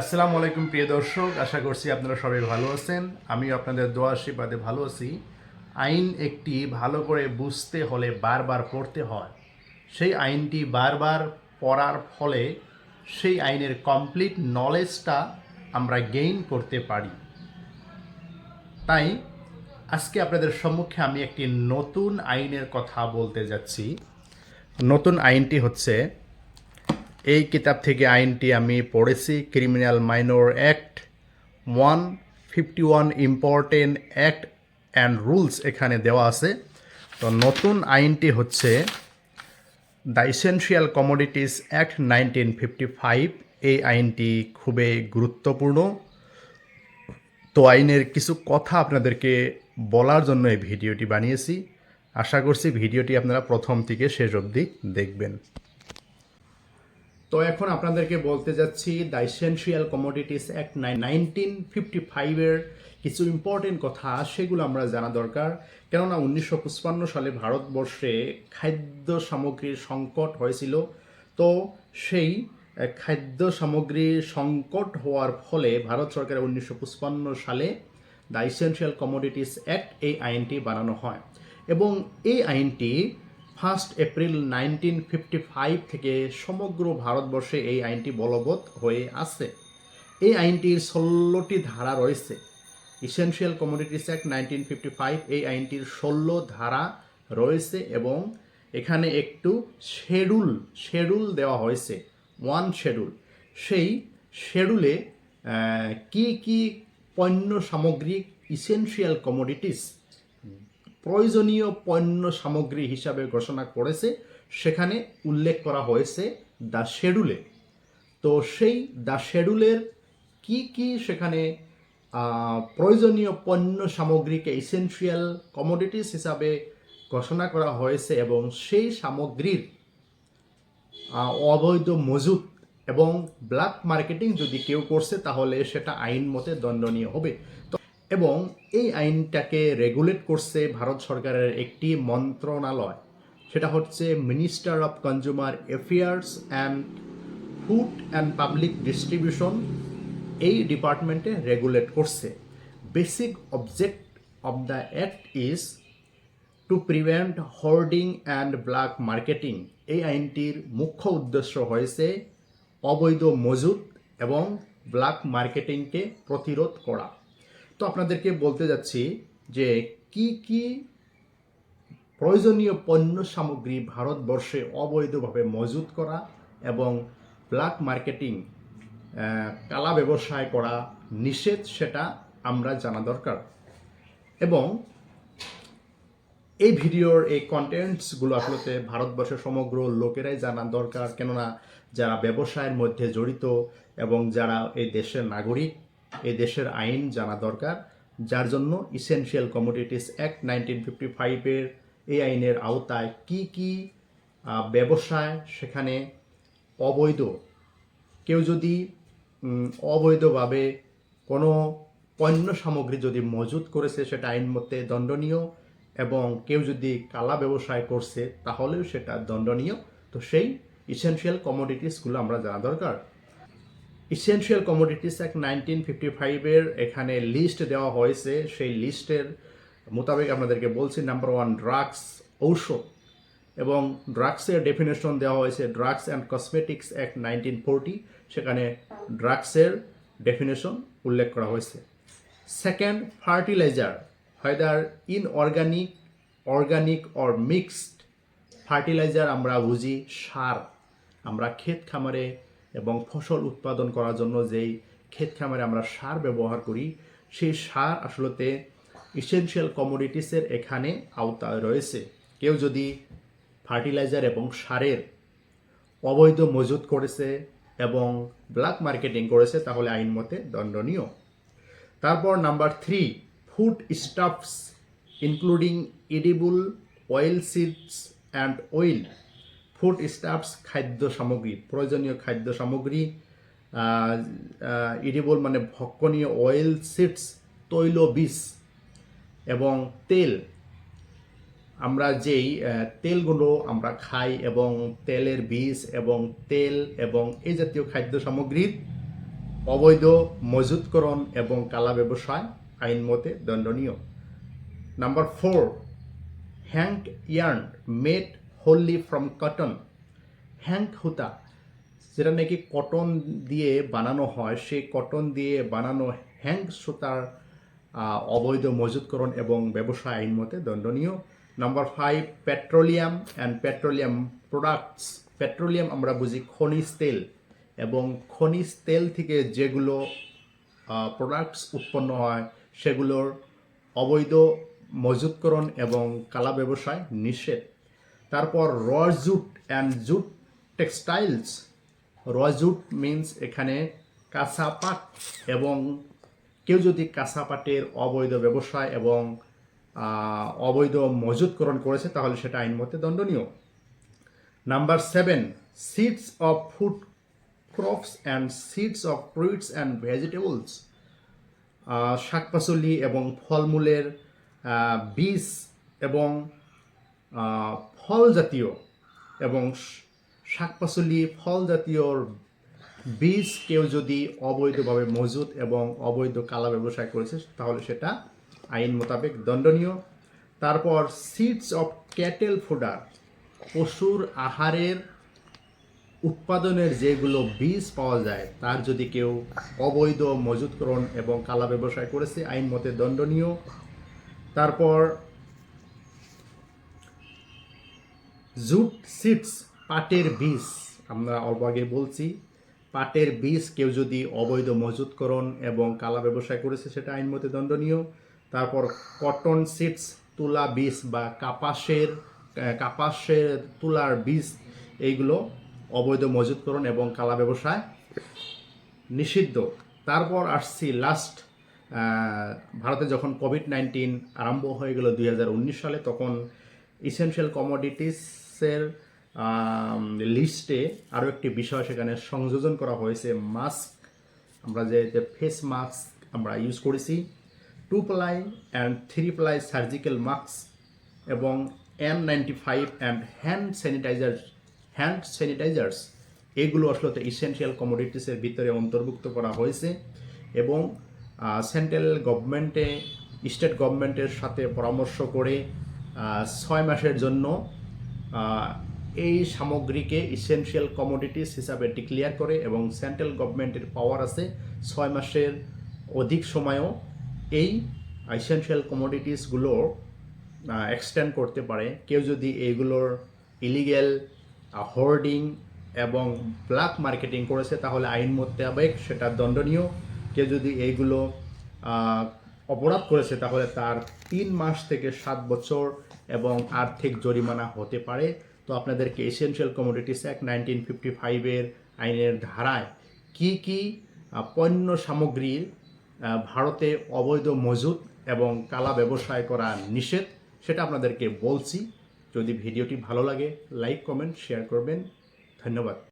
আসসালামু আলাইকুম, প্রিয় দর্শক। আশা করছি আপনারা সবাই ভালো আছেন। আমি আপনাদের দোয়া আশীর্বাদে ভালো আছি। আইন একটি ভালো করে বুঝতে হলে বারবার পড়তে হয়। সেই আইনটি বারবার পড়ার ফলে সেই আইনের কমপ্লিট নলেজটা আমরা গেইন করতে পারি। তাই আজকে আপনাদের সম্মুখে আমি একটি নতুন আইনের কথা বলতে যাচ্ছি। নতুন আইনটি হচ্ছে এই কিতাব থেকে আইনটি আমি পড়েছি criminal minor act one fifty one important act and rules এখানে দেওয়া আছে। তো নতুন আইনটি হচ্ছে the essential commodities act nineteen fifty five এই আইনটি খুবই গুরুত্বপূর্ণ। তো আইনের কিছু কথা আপনাদেরকে বলার জন্য এই ভিডিওটি বানিয়েছি। আশা করছি ভিডিওটি আপনারা প্রথম থেকে শেষ অবধি দেখবেন। তো এখন আপনাদেরকে বলতে যাচ্ছি the essential commodities act nineteen fifty ফাইভের কিছু ইম্পর্টেন্ট কথা, সেগুলো আমরা জানা দরকার। কেননা উনিশশো পঁচপান্ন সালে ভারতবর্ষে খাদ্য সামগ্রীর সংকট হয়েছিল। তো সেই খাদ্য সামগ্রীর সংকট হওয়ার ফলে ভারত সরকারের উনিশশো পঁচপান্ন সালে দ্য ইসেনশিয়াল কমোডিটিস অ্যাক্ট এই আইনটি বানানো হয়। এবং এই আইনটি first April nineteen fifty five থেকে সমগ্র ভারতবর্ষে এই আইনটি বলবৎ হয়ে আছে। এই আইনটির ষোলোটি ধারা রয়েছে। Essential commodities act nineteen fifty five এই আইনটির ষোলো ধারা রয়েছে এবং এখানে একটু শেডুল শেডুল দেওয়া হয়েছে ওয়ান শেডুল সেই শেডুলে কি কি পণ্য সামগ্রী ইসেনশিয়াল কমোডিটিস প্রয়োজনীয় পণ্য সামগ্রী হিসাবে ঘোষণা করেছে। সেখানে উল্লেখ করা হয়েছে দ্য শেডুলে। তো সেই দ্য শেডুলের কি কি সেখানে প্রয়োজনীয় পণ্য সামগ্রীকে ইসেনশিয়াল কমোডিটিস হিসাবে ঘোষণা করা হয়েছে এবং সেই সামগ্রীর অবৈধ মজুত এবং ব্ল্যাক মার্কেটিং যদি কেউ করছে তাহলে সেটা আইন মতে দণ্ডনীয় হবে। এবং এই আইনটাকে রেগুলেট করছে ভারত সরকারের একটি মন্ত্রণালয়। সেটা হচ্ছে minister of consumer affairs and food and public distribution এই ডিপার্টমেন্টে রেগুলেট করছে। Basic object of the act is to prevent hoarding and black marketing এই আইনটির মুখ্য উদ্দেশ্য হয়েছে অবৈধ মজুত এবং ব্ল্যাক মার্কেটিংকে প্রতিরোধ করা। তো আপনাদেরকে বলতে যাচ্ছি যে কি কি প্রয়োজনীয় পণ্য সামগ্রী ভারতবর্ষে অবৈধভাবে মজুত করা এবং ব্ল্যাক মার্কেটিং কালা ব্যবসায় করা নিষেধ সেটা আমরা জানা দরকার। এবং এই ভিডিওর এই কন্টেন্টসগুলো আসলে ভারতবর্ষের সমগ্র লোকেরাই জানা দরকার। কেননা যারা ব্যবসায়ের মধ্যে জড়িত এবং যারা এই দেশের নাগরিক এই দেশের আইন জানা দরকার, যার জন্য essential commodities act nineteen fifty ফাইভের এই আইনের আওতায় কি কি ব্যবসায় সেখানে অবৈধ, কেউ যদি অবৈধভাবে কোনো পণ্য সামগ্রী যদি মজুত করেছে সেটা আইন মতে দণ্ডনীয় এবং কেউ যদি কালা ব্যবসায় করছে তাহলেও সেটা দণ্ডনীয়, তো সেই ইসেনশিয়াল কমোডিটিসগুলো আমরা জানা দরকার। Essential commodities act nineteen fifty ফাইভের এখানে লিস্ট দেওয়া হয়েছে। সেই লিস্টের মোতাবেক আপনাদেরকে বলছি নাম্বার ওয়ান ড্রাগস ঔষধ এবং ড্রাগসের ডেফিনেশন দেওয়া হয়েছে drugs and cosmetics act nineteen forty সেখানে ড্রাগসের ডেফিনেশন উল্লেখ করা হয়েছে। Second fertiliser whether inorganic organic or mixed fertiliser আমরা বুঝি সার। আমরা ক্ষেত খামারে এবং ফসল উৎপাদন করার জন্য যেই ক্ষেত খামারে আমরা সার ব্যবহার করি, সেই সার আসলতে ইসেনশিয়াল কমোডিটিসের এখানে আওতায় রয়েছে। কেউ যদি ফার্টিলাইজার এবং সারের অবৈধ মজুত করেছে এবং ব্ল্যাক মার্কেটিং করেছে, তাহলে আইন মতে দণ্ডনীয়। তারপর number three foodstuffs including edible oil seeds and oil foodstuffs খাদ্য সামগ্রী, প্রয়োজনীয় খাদ্য সামগ্রী ইডিবল মানে ভক্ষণীয় অয়েল সিডস তৈল বীজ এবং তেল। আমরা যেই তেলগুলো আমরা খাই এবং তেলের বীজ এবং তেল এবং এই জাতীয় খাদ্য সামগ্রীর অবৈধ মজুতকরণ এবং কালা ব্যবসায় আইন মতে দণ্ডনীয়। Number four hank yarn made wholly from cotton hank হুতা যেটা নাকি কটন দিয়ে বানানো হয়, সেই কটন দিয়ে বানানো হ্যাঙ্ক সুতার অবৈধ মজুতকরণ এবং ব্যবসা আইন মতে দণ্ডনীয়। Number five petroleum and petroleum products petroleum আমরা বুঝি খনিজ তেল এবং খনিজ তেল থেকে যেগুলো প্রোডাক্টস উৎপন্ন হয়, সেগুলোর অবৈধ মজুতকরণ এবং কালা ব্যবসায় নিষেধ। তারপর raw jute and jute textiles raw jute means এখানে কাঁচা পাট এবং কেউ যদি কাঁচা পাটের অবৈধ ব্যবসায় এবং অবৈধ মজুতকরণ করেছে, তাহলে সেটা আইন মতে দণ্ডনীয়। Number seven seeds of food crops and seeds of fruits and vegetables শাকপাচলি এবং ফলমূলের বীজ এবং ফল জাতীয় এবং শাকপাচলি, ফল জাতীয় বীজ কেউ যদি অবৈধভাবে মজুত এবং অবৈধ কালা ব্যবসায় করেছে, তাহলে সেটা আইন মোতাবেক দণ্ডনীয়। তারপর সিডস অফ ক্যাটেল ফুডার পশুর আহারের উৎপাদনের যেগুলো বীজ পাওয়া যায়, তার যদি কেউ অবৈধ মজুতকরণ এবং কালা ব্যবসায় করেছে, আইন মতে দণ্ডনীয়। তারপর জুট সিডস, পাটের বীজ। আমরা অল্প আগে বলছি, পাটের বীজ কেউ যদি অবৈধ মজুতকরণ এবং কালা ব্যবসায় করেছে, সেটা আইন মতে দণ্ডনীয়। তারপর কটন সিডস, তুলা বীজ বা কাপাসের কাপাসের তুলার বীজ, এইগুলো অবৈধ মজুতকরণ এবং কালা ব্যবসায় নিষিদ্ধ। তারপর আসছি লাস্ট ভারতে যখন কোভিড নাইন্টিন আরম্ভ হয়ে গেল দুই হাজার উনিশ সালে, তখন ইসেনশিয়াল কমোডিটিসের লিস্টে আরও একটি বিষয় সেখানে সংযোজন করা হয়েছে মাস্ক আমরা যে ফেস মাস্ক আমরা ইউজ করেছি two ply and three ply surgical mask এবং N ninety five and hand sanitiser hand sanitisers এগুলো আসলে তো ইসেনশিয়াল কমোডিটিসের ভিতরে অন্তর্ভুক্ত করা হয়েছে এবং সেন্ট্রাল গভর্নমেন্টে স্টেট গভর্নমেন্টের সাথে পরামর্শ করে ছয় মাসের জন্য এই সামগ্রীকে ইসেনশিয়াল কমোডিটিস হিসাবে ডিক্লেয়ার করে এবং সেন্ট্রাল গভর্নমেন্টের পাওয়ার আছে, ছয় মাসের অধিক সময়ও এই ইসেনশিয়াল কমোডিটিসগুলো এক্সটেন্ড করতে পারে। কেউ যদি এইগুলোর ইলিগেল হোর্ডিং এবং ব্ল্যাক মার্কেটিং করেছে, তাহলে আইন মোতাবেক সেটা দণ্ডনীয়। কেউ যদি এইগুলো অপরাধ করেছে, তাহলে তার তিন মাস থেকে সাত বছর এবং আর্থিক জরিমানা হতে পারে। তো আপনাদেরকে essential commodities act nineteen fifty ফাইভের আইনের ধারায় কি কি পণ্য সামগ্রীর ভারতে অবৈধ মজুদ এবং কালা ব্যবসায় করা নিষেধ, সেটা আপনাদেরকে বলছি। যদি ভিডিওটি ভালো লাগে লাইক কমেন্ট শেয়ার করবেন। ধন্যবাদ।